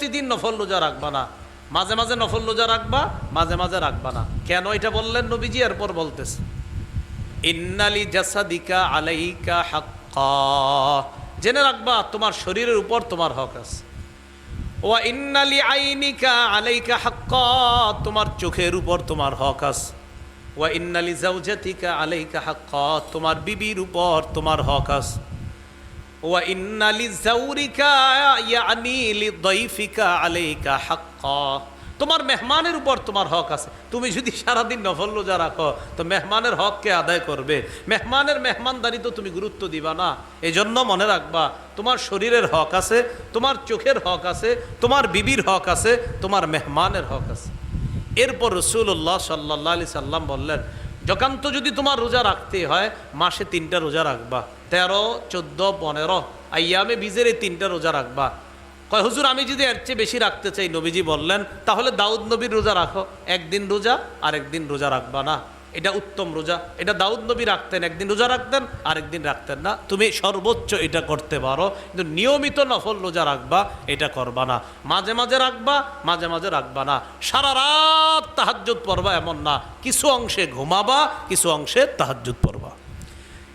প্রতিদিন নফল রোজা রাখবা না। মাঝে মাঝে নফল রোজা রাখবা, মাঝে মাঝে রাখবা না। কেন এটা বললেন নবীজি? এরপর বলতেছে, ইন্নালি জাসাদিকা আলাইকা হাক্কা। জেনে রাখবা, তোমার শরীরের উপর তোমার হক আছে। ওয়া ইন্নালি আইনিকা আলাইকা হাক্কা। তোমার চোখের উপর তোমার হক আছে। ওয়া ইন্নালি জাউজাতিকা আলাইকা হাক্কা। তোমার বিবির উপর তোমার হক আছে। তোমার মেহমানের উপর তোমার হক আছে। তুমি যদি সারাদিন নফল রোজা রাখো, তো মেহমানের হককে আদায় করবে। মেহমানের মেহমানদারি তো তুমি গুরুত্ব দিবা না। এই জন্য মনে রাখবা, তোমার শরীরের হক আছে, তোমার চোখের হক আছে, তোমার বিবির হক আছে, তোমার মেহমানের হক আছে। এরপর রসুল্লাহ সাল্লাহ আলি সাল্লাম বললেন যকান্ত যদি তোমার রোজা রাখতে হয়, মাসে তিনটা রোজা রাখবা। তেরো, চোদ্দ, পনেরো আইয়ামে বিজের এই তিনটা রোজা রাখবা। কয়, হুজুর, আমি যদি এর চেয়ে বেশি রাখতে চাই, নবীজি বললেন, তাহলে দাউদ নবীর রোজা রাখো। একদিন রোজা আর একদিন রোজা রাখবা না। এটা উত্তম রোজা। এটা দাউদ নবী রাখতেন, একদিন রোজা রাখতেন, আরেকদিন রাখতেন না। তুমি সর্বোচ্চ এটা করতে পারো, কিন্তু নিয়মিত নফল রোজা রাখবা, এটা করবা না। মাঝে মাঝে রাখবা, মাঝে মাঝে রাখবা না। সারা রাত তাহাজ্জুদ পড়বা এমন না। কিছু অংশে ঘুমাবা, কিছু অংশে তাহাজ্জুদ পড়বা।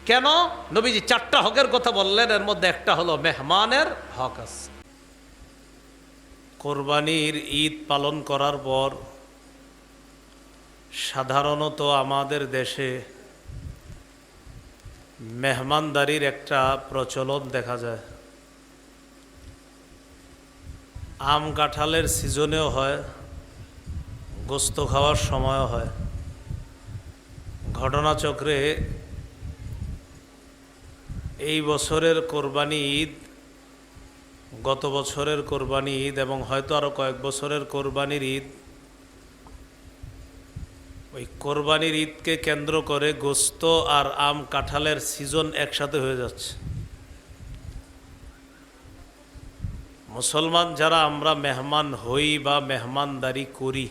কেন? নবীজি চারটা হকের কথা বললেন, এর মধ্যে একটা হলো মেহমানের হক আছে। কোরবানির ঈদ পালন করার পর সাধারণত আমাদের দেশে মেহমানদারির একটা প্রচলন দেখা যায়। আম কাঁঠালের সিজনেও হয়, গোস্ত খাওয়ার সময়ও হয়। ঘটনাচক্রে এই বছরের কোরবানি ঈদ, গত বছরের কোরবানি ঈদ এবং হয়তো আরও কয়েক বছরের কোরবানির ঈদ ওই কোরবানির ঈদকে কেন্দ্র করে গোস্ত আর আম কাঁঠালের সিজন একসাথে হয়ে যাচ্ছে। মুসলমান যারা, আমরা মেহমান হই বা মেহমানদারি করি,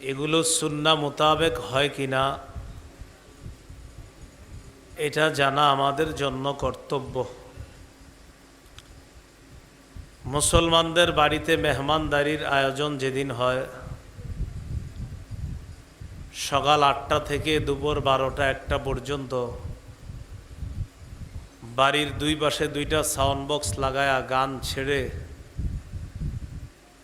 এগুলো সুন্না মোতাবেক হয় কিনা এটা জানা আমাদের জন্য কর্তব্য। মুসলমানদের বাড়িতে মেহমানদারির আয়োজন যেদিন হয় সকাল আটটা থেকে দুপুর বারোটা একটা পর্যন্ত বাড়ির দুই পাশে দুইটা সাউন্ড বক্স লাগায়া গান ছেড়ে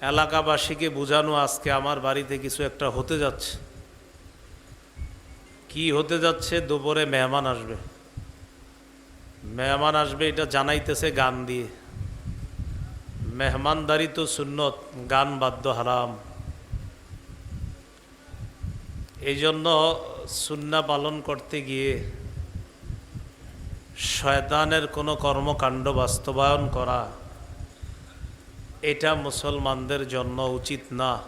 এলাকাবাসীকে বোঝানো আজকে আমার বাড়িতে কিছু একটা হতে যাচ্ছে। কি হতে যাচ্ছে? দুপুরে মেহমান আসবে। মেহমান আসবে এটা জানাইতেছে গান দিয়ে। মেহমানদারি তো সুন্নত, গান বাদ্য হারাম। এই জন্য সুন্না পালন করতে গিয়ে শয়তানের কোনো কর্মকাণ্ড বাস্তবায়ন করা, এটা মুসলমানদের জন্য উচিত না।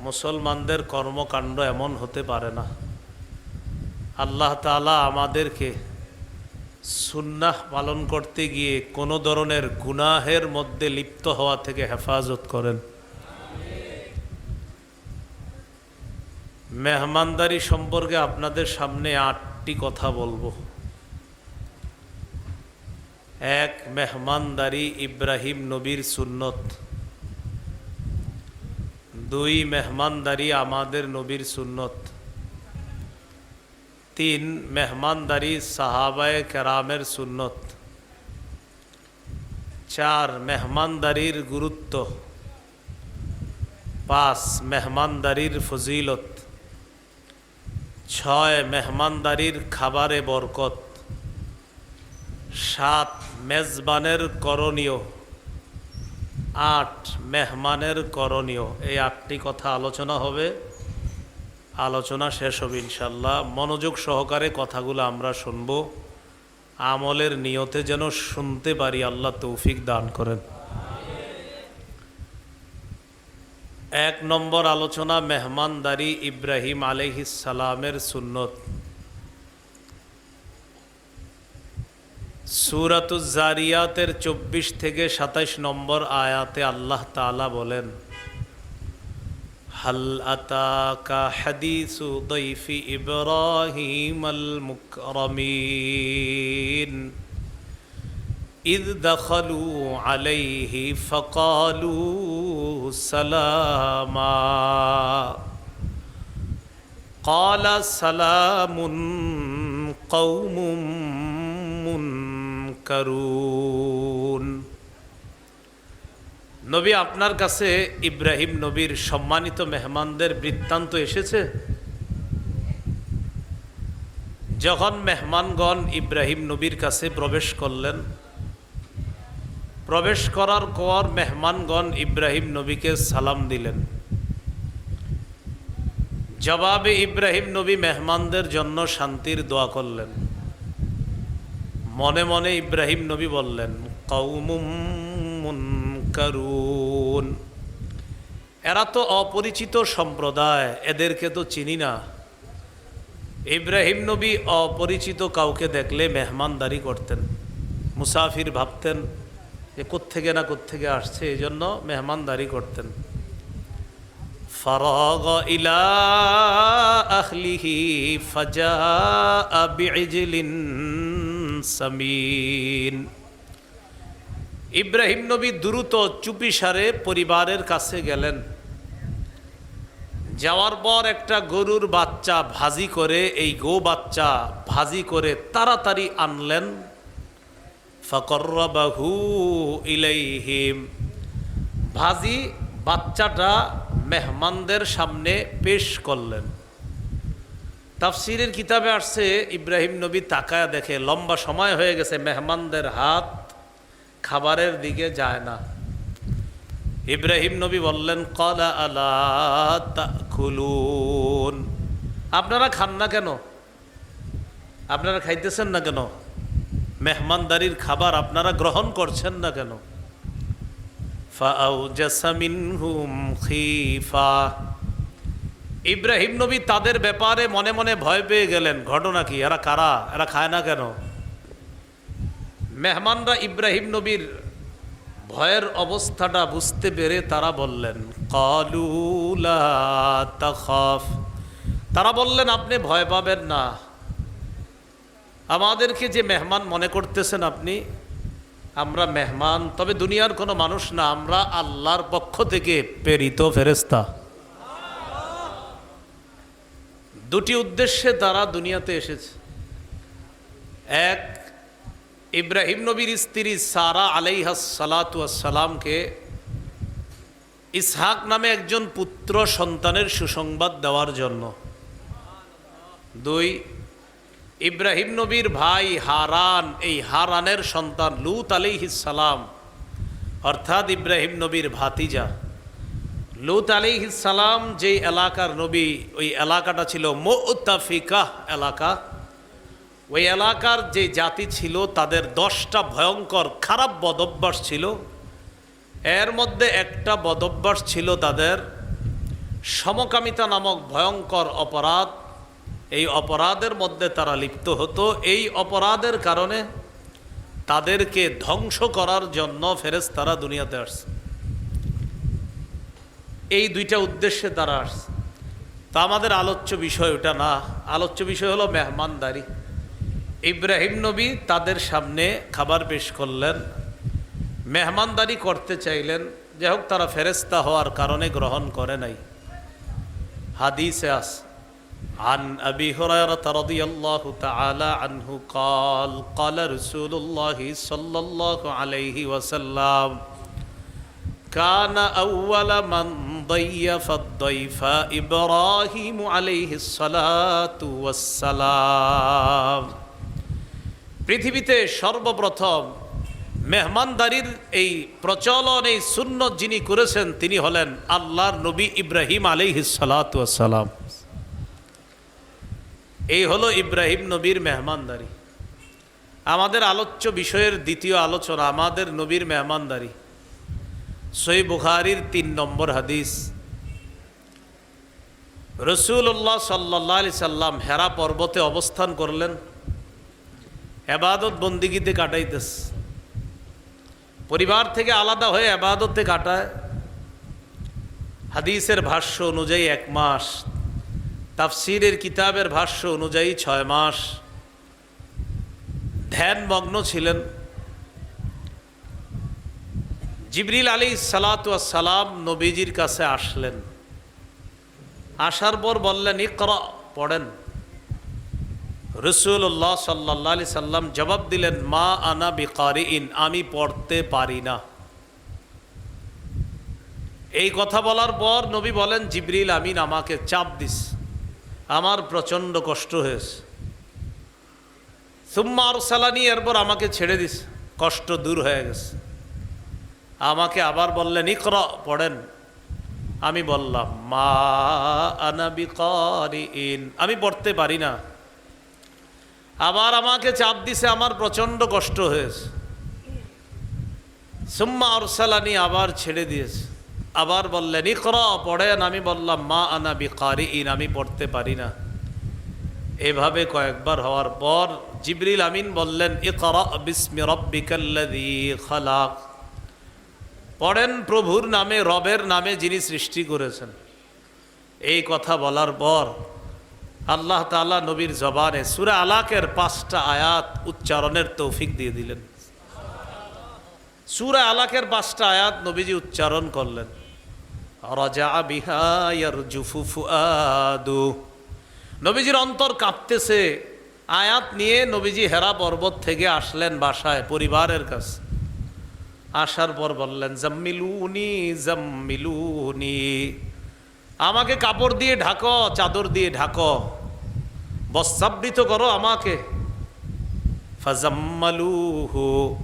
মুসলমানদের কর্মকাণ্ড এমন হতে পারে না। আল্লাহ তালা আমাদেরকে সুন্নাহ পালন করতে গিয়ে কোনো ধরনের গুনাহের মধ্যে লিপ্ত হওয়া থেকে হেফাজত করেন। মেহমানদারি সম্পর্কে আপনাদের সামনে আটটি কথা বলব। এক, মেহমানদারি ইব্রাহিম নবীর সুন্নত। দুই, মেহমানদারি আমাদের নবীর সুন্নত। তিন, মেহমানদারি সাহাবায় কেরামের সুন্নত। চার, মেহমানদারির গুরুত্ব। পাঁচ, মেহমানদারির ফজিলত। ছয় মেহমানদারির খাবারে বরকত। সাত মেজবানের করণীয়। আট মেহমানের করণীয়। এই আটটি কথা আলোচনা হবে। আলোচনা শেষ হবে ইনশাল্লাহ মনোযোগ সহকারে কথাগুলো আমরা শুনব। আমলের নিয়তে যেন শুনতে পারি, আল্লাহ তৌফিক দান করেন। এক নম্বর আলোচনা মেহমানদারি ইব্রাহিম সালামের সুন্নত। সুরাতুজারিয়াতের চব্বিশ থেকে সাতাইশ নম্বর আয়াতে আল্লাহ তালা বলেন, হাল আতা ইব্রাহিম আল মুকরমিন? إذ دخلوا عليه فقالوا سلاما قال سلام قوم منكرون নবী আপনার কাছে ইব্রাহিম নবীর সম্মানিত মেহমানদের বৃত্তান্ত এসেছে যখন মেহমানগণ ইব্রাহিম নবীর কাছে প্রবেশ করলেন প্রবেশ করার পর মেহমানগণ ইব্রাহিম নবীকে সালাম দিলেন। জবাবে ইব্রাহিম নবী মেহমানদের জন্য শান্তির দোয়া করলেন। মনে মনে ইব্রাহিম নবী বললেন মুনকারুন। এরা তো অপরিচিত সম্প্রদায়, এদেরকে তো চিনি না। ইব্রাহিম নবী অপরিচিত কাউকে দেখলে মেহমানদারি করতেন, মুসাফির ভাবতেন যে কোত্থেকে না কোত্থেকে আসছে, এই জন্য মেহমানদারি করতেন। ফরগ ইলা আহলিহি সামিন। ইব্রাহিম নবী দ্রুত চুপিসারে পরিবারের কাছে গেলেন। যাওয়ার পর একটা গরুর বাচ্চা ভাজি করে, এই গো বাচ্চা ভাজি করে তাড়াতাড়ি আনলেন। ফকর্রবাহু ইলাইহিম। ভাজি বাচ্চাটা মেহমানদের সামনে পেশ করলেন। তাফসিরের কিতাবে আসছে, ইব্রাহিম নবী তাকায় দেখে, লম্বা সময় হয়ে গেছে, মেহমানদের হাত খাবারের দিকে যায় না। ইব্রাহিম নবী বললেন, কলা আলা খুলুন আপনারা খান না কেন? আপনারা খাইতেছেন না কেন? মেহমানদারির খাবার আপনারা গ্রহণ করছেন না কেন? ইব্রাহিম নবী তাদের ব্যাপারে মনে মনে ভয় পেয়ে গেলেন। ঘটনা কি? এরা কারা? এরা খায় না কেন? মেহমানরা ইব্রাহিম নবীর ভয়ের অবস্থাটা বুঝতে পেরে তারা বললেন কলুলা তারা বললেন, আপনি ভয় পাবেন না। আমাদেরকে যে মেহমান মনে করতেছেন আপনি, আমরা মেহমান, তবে দুনিয়ার কোনো মানুষ না, আমরা আল্লাহর পক্ষ থেকে প্রেরিত ফেরেস্তা দুটি উদ্দেশ্যে তারা দুনিয়াতে এসেছে। এক, ইব্রাহিম নবীর স্ত্রী সারা আলাইহাস সালাতামকে ইসহাক নামে একজন পুত্র সন্তানের সুসংবাদ দেওয়ার জন্য। দুই ইব্রাহিম নবীর ভাই হারান, এই হারানের সন্তান লুত সালাম, অর্থাৎ ইব্রাহিম নবীর ভাতিজা। লুত সালাম যেই এলাকার নবী, ওই এলাকাটা ছিল মোতাফিকাহ এলাকা। ওই এলাকার যে জাতি ছিল, তাদের দশটা ভয়ঙ্কর খারাপ বদভ্যাস ছিল। এর মধ্যে একটা বদভ্যাস ছিল তাদের সমকামিতা নামক ভয়ঙ্কর অপরাধ। এই অপরাধের মধ্যে তারা লিপ্ত হতো। এই অপরাধের কারণে তাদেরকে ধ্বংস করার জন্য ফেরেস তারা দুনিয়াতে আসছে। এই দুইটা উদ্দেশ্যে তারা আসছে। তা আমাদের আলোচ্য বিষয় ওটা না। আলোচ্য বিষয় হলো মেহমানদারি। ইব্রাহিম নবী তাদের সামনে খাবার পেশ করলেন। মেহমানদারি করতে চাইলেন। যাই হোক, তারা ফেরেস্তা হওয়ার কারণে গ্রহণ করে নাই। হাদিসে আস عن أبي هريرة رضي الله تعالى عنه قال قال رسول الله صلى الله عليه وسلم كان أول من ضيف الضيف إبراهيم عليه الصلاة والسلام পৃথিবীতে সর্বপ্রথম মেহমানদারির এই প্রচলন এই সুন্নত যিনি করেছেন তিনি হলেন আল্লাহর নবী ইব্রাহিম আলাইহিস সালাতু ওয়াসসালাম এই হলো ইব্রাহিম নবীর মেহমানদারি। আমাদের আলোচ্য বিষয়ের দ্বিতীয় আলোচনা আমাদের নবীর মেহমানদারি। সই বুখারির তিন নম্বর হাদিস। রসুল্লাহ সাল্লাহ আলি সাল্লাম হেরা পর্বতে অবস্থান করলেন। এবাদত বন্দিগিতে কাটাইতেস পরিবার থেকে আলাদা হয়ে আবাদতে কাটায়। হাদিসের ভাষ্য অনুযায়ী এক মাস তাফসিরের কিতাবের ভাষ্য অনুযায়ী ছয় মাস ধ্যানমগ্ন ছিলেন। জিবরিল আলী সালাম নবীজির কাছে আসলেন। আসার পর বললেন, ইকরা পড়েন। রসুল্লাহ সাল্লাহ আলি সাল্লাম জবাব দিলেন, মা আনা বিকারি ইন আমি পড়তে পারি না। এই কথা বলার পর নবী বলেন, জিবরিল আমিন, আমাকে চাপ দিস। আমার প্রচণ্ড কষ্ট হয়েছে। সুম্মা আর সালানি এরপর আমাকে ছেড়ে দিস কষ্ট দূর হয়ে গেছে। আমাকে আবার বললেন, ইকর, পড়েন। আমি বললাম, মা আনাবি ইন আমি পড়তে পারি না। আবার আমাকে চাপ দিছে, আমার প্রচণ্ড কষ্ট হয়েছে। সুম্মা আরসালানি আবার ছেড়ে দিয়েছে। আবার বললেন, ইকর, পড়েন। আমি বললাম, মা আনা বিকারি ইন আমি পড়তে পারি না। এভাবে কয়েকবার হওয়ার পর জিবরিল আমিন বললেন, ইকরা বিস্মি রব্বিকাল্লাযী খালাক। পড়েন প্রভুর নামে, রবের নামে যিনি সৃষ্টি করেছেন। এই কথা বলার পর আল্লাহ তাআলা নবীর জবানে সুরা আলাকের পাঁচটা আয়াত উচ্চারণের তৌফিক দিয়ে দিলেন। সুরা আলাকের পাঁচটা আয়াত নবীজি উচ্চারণ করলেন। নবীজির অন্তর কাঁপতেছে। আয়াত নিয়ে নবীজি হেরা পর্বত থেকে আসলেন বাসায়, পরিবারের কাছে। আসার পর বললেন, জম্মিলুনি জম্মিলুনি। আমাকে কাপড় দিয়ে ঢাকো, চাদর দিয়ে ঢাকো। বস্তাবৃত করো আমাকে। ফাজাম্মালুহু।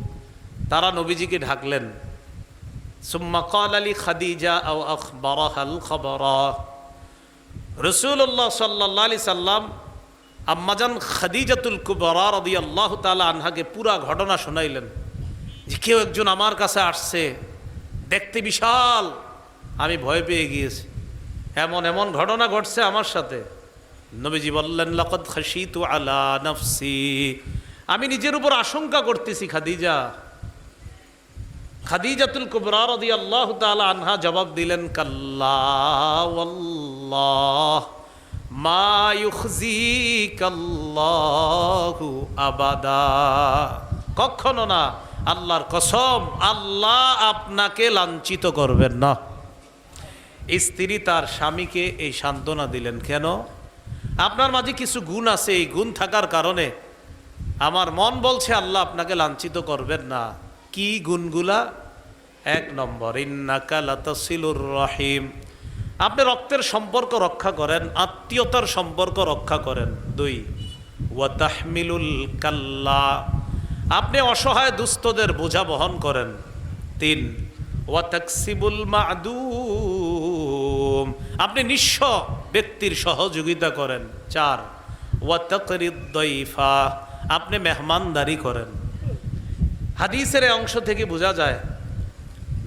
তারা নবীজিকে ঢাকলেন। সুম্মা কাল আলী খাদিজা আও আখবরাহাল খবরা। রসুল্লাহ সাল্লাহ আলি সাল্লাম আম্মাজান খাদিজাতুল কুবরা রদি আল্লাহ তালা আনহাকে পুরা ঘটনা শোনাইলেন যে কেউ একজন আমার কাছে আসছে, দেখতে বিশাল, আমি ভয় পেয়ে গিয়েছি। এমন এমন ঘটনা ঘটছে আমার সাথে। নবীজি বললেন লকত খাসিতু আলা নফসি। আমি নিজের উপর আশঙ্কা করতেছি খাদিজা। খাদিজাতুল কুবরা রদি আল্লাহ তালা আনহা জবাব দিলেন কাল্লাহ আবাদা। কখনো না, আল্লাহর কসম, আল্লাহ আপনাকে লাঞ্ছিত করবেন না। স্ত্রী তার স্বামীকে এই সান্ত্বনা দিলেন, কেন? আপনার মাঝে কিছু গুণ আছে, এই গুণ থাকার কারণে আমার মন বলছে আল্লাহ আপনাকে লাঞ্ছিত করবেন না। কি গুণগুলা? এক নম্বর ইন্নাকালাতসিলুর রহিম। আপনি রক্তের সম্পর্ক রক্ষা করেন, আত্মীয়তার সম্পর্ক রক্ষা করেন। দুই, ওয়াতাহমিলুল কাল্লা। আপনি অসহায় দুস্থদের বোঝা বহন করেন। তিন, ওয়াতাকসিবুল মাদুম। আপনি নিঃস্ব ব্যক্তির সহযোগিতা করেন। চার ওয়াতাকরিদ্দইফা আপনি মেহমানদারি করেন। হাদিসের অংশ থেকে বোঝা যায়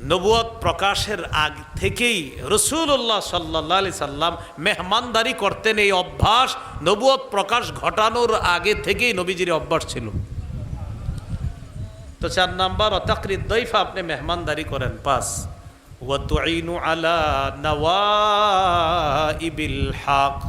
নবুয়ত প্রকাশের আগ থেকেই রসুল্লাহ সাল্লাহ আলি সাল্লাম মেহমানদারি করতেন এই অভ্যাস। নবুয়ত প্রকাশ ঘটানোর আগে থেকেই নবীজির অভ্যাস ছিল। তো চার নাম্বার, অতাকরিদ দৈফা আপনি মেহমানদারি করেন। হক।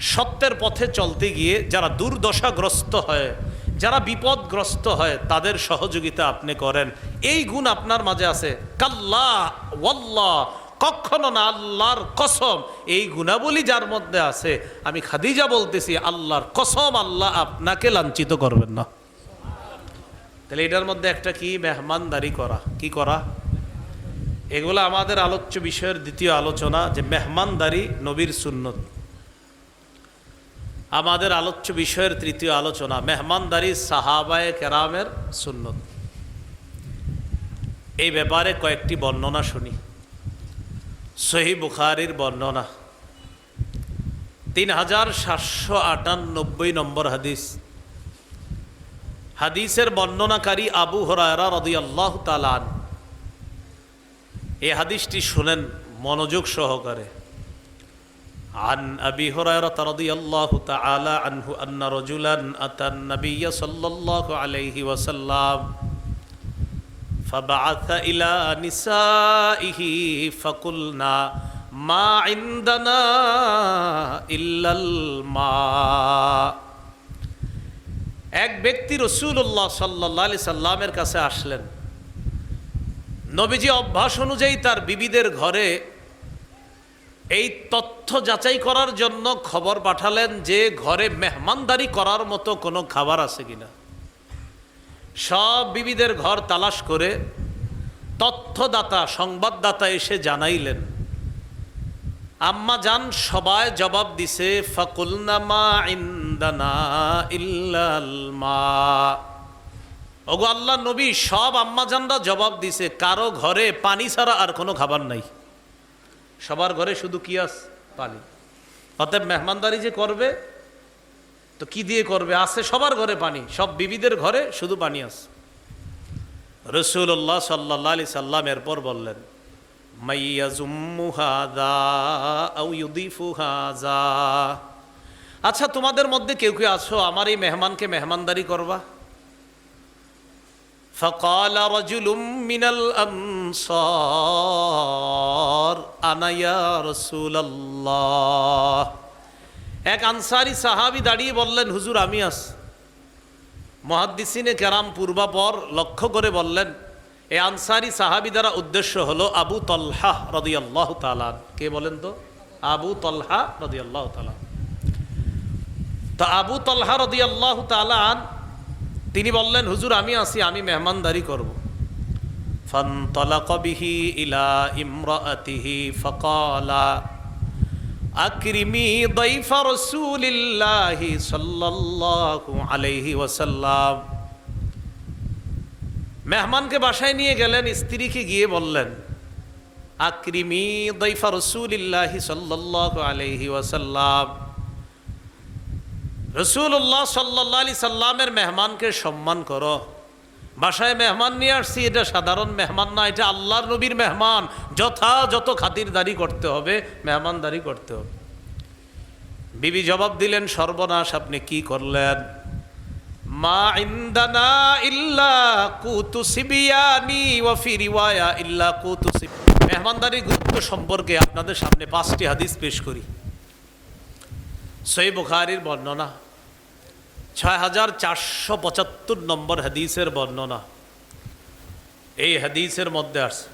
সত্যের পথে চলতে গিয়ে যারা দুর্দশাগ্রস্ত হয় যারা বিপদগ্রস্ত হয়, তাদের সহযোগিতা আপনি করেন। এই গুণ আপনার মাঝে আছে। কাল্লা ওয়াল্লাহ কখনো না, আল্লাহর কসম। এই গুণাবলী যার মধ্যে আছে, আমি খাদিজা বলতেছি, আল্লাহর কসম আল্লাহ আপনাকে লাঞ্ছিত করবেন না। তাহলে এটার মধ্যে একটা কি? মেহমানদারি করা। কি করা? এগুলো আমাদের আলোচ্য বিষয়ের দ্বিতীয় আলোচনা, যে মেহমানদারি নবীর সুন্নত। আমাদের আলোচ্য বিষয়ের তৃতীয় আলোচনা, মেহমানদারি সাহাবায়ে কেরামের সুন্নত। এই ব্যাপারে কয়েকটি বর্ণনা শুনি। সহি বুখারির বর্ণনা। তিন হাজার সাতশো আটানব্বই নম্বর হাদিস। হাদিসের বর্ণনাকারী আবু হরায়রা রদি আল্লাহ তালান এ হাদিসটি শুনেন মনোযোগ সহকারে। عن أبي هريرة رضي الله تعالى عنه أن رجلا أتى النبي صلى الله عليه وسلم فبعث إلى نسائه فقلنا ما عندنا إلا الماء এক ব্যক্তি রসুল্লাহ সাল্লাহ আলি সাল্লামের কাছে আসলেন নবীজি অভ্যাস অনুযায়ী তার বিবিদের ঘরে এই তথ্য যাচাই করার জন্য খবর পাঠালেন যে ঘরে মেহমানদারি করার মতো কোনো খাবার আছে কিনা। সব বিবিদের ঘর তালাশ করে তথ্যদাতা, সংবাদদাতা এসে জানাইলেন। আম্মা জান সবাই জবাব দিছে ফাকুলনামা ইন্দানা ইল্লাল ওগো আল্লাহ নবী, সব আম্মা জানরা জবাব দিছে, কারও ঘরে পানি ছাড়া আর কোনো খাবার নাই। সবার ঘরে শুধু কি আস পানি। অতএব মেহমানদারি যে করবে, তো কি দিয়ে করবে? আছে সবার ঘরে পানি, সব বিবিদের ঘরে শুধু পানি আছে। রসুল্লাহ সাল্লাহ আলি সাল্লাম এরপর বললেন আচ্ছা তোমাদের মধ্যে কেউ কেউ আছো? আমার এই মেহমানকে মেহমানদারি করবা? فقال رجل من الأنصار أنا يا رسول الله এক আনসারি সাহাবি দাঁড়িয়ে বললেন হুজুর আমি আস মহাদ্দিসিনে কেরাম পূর্বাপর লক্ষ্য করে বললেন এই আনসারি সাহাবি দ্বারা উদ্দেশ্য হলো আবু তলহা রদি আল্লাহ তালান কে বলেন তো আবু তলহা রদি আল্লাহ তালান তো আবু তলহা রদি আল্লাহ তালান তিনি বললেন হুজুর আমি আসি আমি মেহমানদারি করব فانطلق به إلى امرأته فقال أكرمي ضيف رسول الله صلى الله عليه وسلم মেহমানকে বাসায় নিয়ে গেলেন স্ত্রীকে গিয়ে বললেন আকরিমি দৈফা রসুলিল্লাহি সাল্লাহ আলহি ওয়াসাল্লাম রসুল্লাহ সাল্লাহ আলি সাল্লামের মেহমানকে সম্মান করো। বাসায় মেহমান নিয়ে আসছি, এটা সাধারণ মেহমান না, এটা আল্লাহর নবীর মেহমান। যথাযথ খাতিরদারি করতে হবে, মেহমানদারি করতে হবে। বিবি জবাব দিলেন, সর্বনাশ, আপনি কি করলেন? মা ইন্দানা ইল্লা কুতু সিবিয়ানি ওয়া ফি রিওয়ায়া ইল্লা কুতু মেহমানদারির গুরুত্ব সম্পর্কে আপনাদের সামনে পাঁচটি হাদিস পেশ করি। সই বুখারির বর্ণনা ছয় হাজার চারশো পঁচাত্তর নম্বর হাদিসের বর্ণনা এই হাদিসের মধ্যে আছে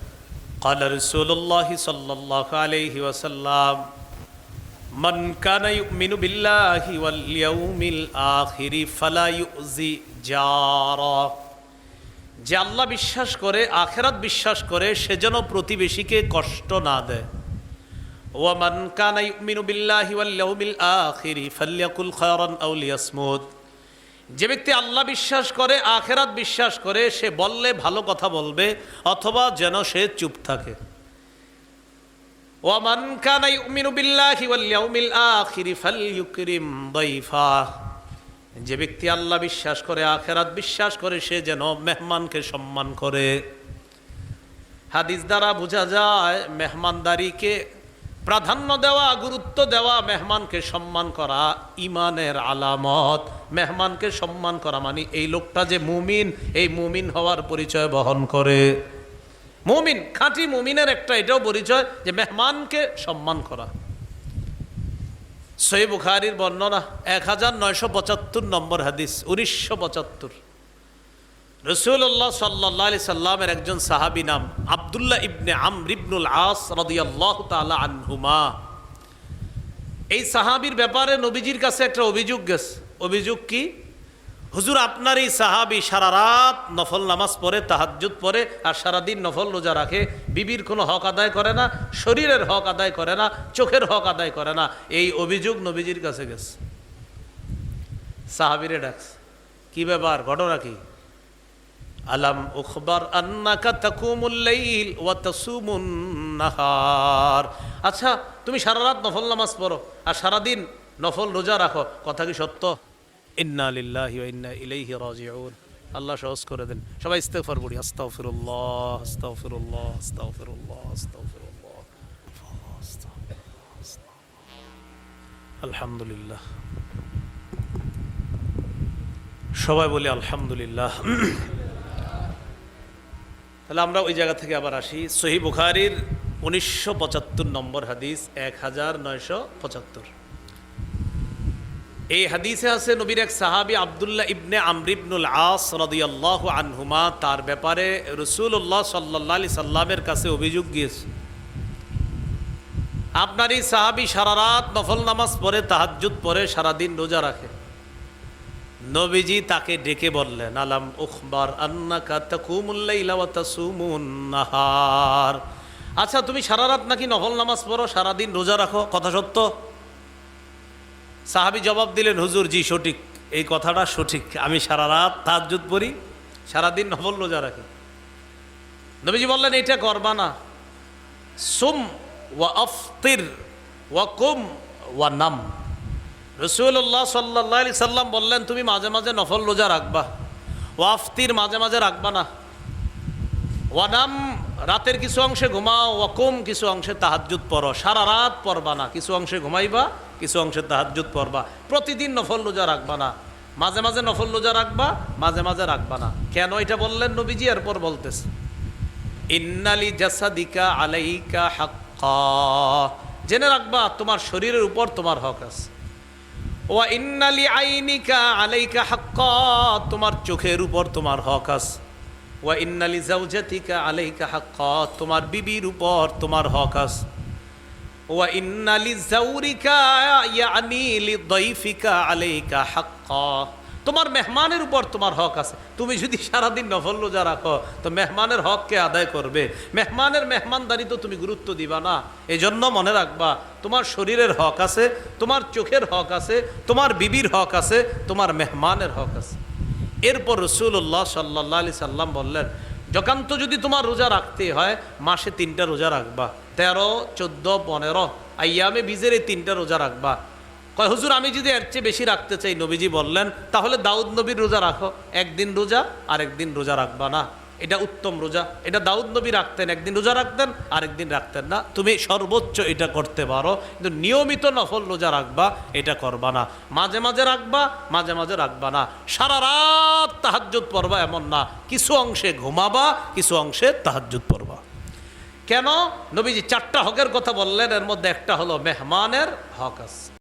قال رسول الله صلى الله عليه وسلم من كان يؤمن بالله واليوم الآخر فلا يؤذي جاره যে আল্লাহ বিশ্বাস করে আখেরাত বিশ্বাস করে সে যেন প্রতিবেশীকে কষ্ট না দেয় ওয়ামান কানা ইউমিনু বিল্লাহি ওয়াল ইয়াউমিল আখির ফালইয়াকুল খায়রান আও যে ব্যক্তি আল্লাহ বিশ্বাস করে, আখেরাত বিশ্বাস করে, সে বললে ভালো কথা বলবে, অথবা যেন সে চুপ থাকে। যে ব্যক্তি আল্লাহ বিশ্বাস করে, আখেরাত বিশ্বাস করে, সে যেন মেহমানকে সম্মান করে। হাদিস দ্বারা বোঝা যায়, মেহমানদারিকে প্রাধান্য দেওয়া, গুরুত্ব দেওয়া, মেহমানকে সম্মান করা ইমানের আলামত। মেহমানকে সম্মান করা মানে এই লোকটা যে মুমিন, এই মুমিন হওয়ার পরিচয় বহন করে। মুমিন, খাঁটি মুমিনের একটা এটাও পরিচয় যে মেহমানকে সম্মান করা। সই বুখারির বর্ণনা, এক হাজার নয়শো পঁচাত্তর নম্বর হাদিস, উনিশশো পঁচাত্তর। রসুল্লাহ সাল্লাহ আলি সাল্লামের একজন সাহাবি নাম আবদুল্লাহ ইবনে আমর ইবনুল আস রদিয়াল্লাহ তালা আনহুমা। এই সাহাবির ব্যাপারে নবীজির কাছে একটা অভিযোগ গেছে। অভিযোগ কি? হুজুর, আপনার এই সাহাবি সারা রাত নফল নামাজ পড়ে, তাহাজ্জুদ পড়ে, আর সারাদিন নফল রোজা রাখে। বিবির কোনো হক আদায় করে না, শরীরের হক আদায় করে না, চোখের হক আদায় করে না। এই অভিযোগ নবীজির কাছে গেছে। সাহাবিরে ডাকছে। কি ব্যাপার? ঘটনা কি? আলাম উখবার আন্নাকা তাকুমুল লাইল ওয়া আচ্ছা তুমি সারা রাত নফল নামাজ পড়ো আর সারাদিন নফল রোজা রাখো, কথা কি সত্য? ইন্না লিল্লাহি ওয়া ইন্না ইলাইহি রাজিউন। আল্লাহ সহজ করে দেন। সবাই ইস্তেগফার পড়ি আস্তাগফিরুল্লাহ। আলহামদুলিল্লাহ। সবাই বলি আলহামদুলিল্লাহ। তাহলে আমরা ওই জায়গা থেকে আবার আসি। সহি বুখারির উনিশশো পঁচাত্তর নম্বর হাদিস, এক হাজার পঁচাত্তর। এই হাদিসে আছে নবীর এক সাহাবি আব্দুল্লাহ ইবনে আমরিবনুল আস রাদিয়াল্লাহু আনহুমা, তার ব্যাপারে রসুল্লাহ সাল্লাহ আলি সাল্লামের কাছে অভিযোগ গিয়েছে আপনার এই সাহাবি সারা রাত নফল নামাজ পড়ে, তাহাজ্জুদ পড়ে, সারাদিন রোজা রাখে। নবীজি তাকে ডেকে বললেন, আলাম উখবার আন্নাকা নাহার। আচ্ছা তুমি সারা রাত নাকি নফল নামাজ পড়ো? সারাদিন রোজা রাখো? কথা সত্য? সাহাবি জবাব দিলেন, হুজুর, জি, সঠিক। এই কথাটা সঠিক। আমি সারা রাত তাহাজ্জুদ পড়ি, সারাদিন নফল রোজা রাখি। নবীজি বললেন, এটা করবা না। সুম ওয়া আফতির ওয়া কুম ওয়া নাম। রসুল্লাহ সাল্লাহ আলি সাল্লাম বললেন, তুমি মাঝে মাঝে নফল রোজা রাখবা। ওয়াফতির মাঝে মাঝে রাখবা না। ওয়ানাম, রাতের কিছু অংশে ঘুমাও, ওয়াকুম, কিছু অংশে তাহাজ্জুদ পড়ো। সারা রাত পড়বা না। কিছু অংশে ঘুমাইবা, কিছু অংশে তাহাজ্জুদ পড়বা। প্রতিদিন নফল রোজা রাখবা না। মাঝে মাঝে নফল রোজা রাখবা, মাঝে মাঝে রাখবা না। কেন এটা বললেন নবীজি? এরপর বলতেছে, ইন্নালি জাসাদিকা আলাইকা হাক্কা। জেনে রাখবা, তোমার শরীরের উপর তোমার হক আছে। ওয়া ইন্নালি আইনিকা আলাইকা হাক্ক, তোমার চোখের উপর তোমার হক আছে। ওয়া ইন্নালি জাউজাতিকা আলাইকা হাক্কা, তোমার বিবির উপর তোমার হক আছে। ওয়া ইন্নালি জাউরিকা ইয়ানি দৈফিকা আলাইকা হাক্কা। তোমার মেহমানের উপর তোমার হক আছে। তুমি যদি সারাদিন নফল রোজা রাখো, তো মেহমানের হককে আদায় করবে। মেহমানের মেহমানদারি তো তুমি গুরুত্ব দিবা না। এই জন্য মনে রাখবা, তোমার শরীরের হক আছে, তোমার চোখের হক আছে, তোমার বিবির হক আছে, তোমার মেহমানের হক আছে। এরপর রসুল্লাহ সাল্লাহ আলি সাল্লাম বললেন যকান্ত যদি তোমার রোজা রাখতে হয়, মাসে তিনটা রোজা রাখবা। তেরো, চোদ্দ, পনেরো আইয়ামে বীজের এই তিনটা রোজা রাখবা। কয়, হুজুর, আমি যদি এর চেয়ে বেশি রাখতে চাই, নবীজি বললেন, তাহলে দাউদ নবীর রোজা রাখো। একদিন রোজা আর একদিন রোজা রাখবা না। এটা উত্তম রোজা। এটা দাউদ নবী রাখতেন, একদিন রোজা রাখতেন, আরেকদিন রাখতেন না। তুমি সর্বোচ্চ এটা করতে পারো, কিন্তু নিয়মিত নফল রোজা রাখবা, এটা করবা না। মাঝে মাঝে রাখবা, মাঝে মাঝে রাখবা না। সারা রাত তাহাজ্জুদ পড়বা এমন না। কিছু অংশে ঘুমাবা, কিছু অংশে তাহাজ্জুদ পড়বা। কেন? নবীজি চারটা হকের কথা বললেন, এর মধ্যে একটা হলো মেহমানের হক আছে।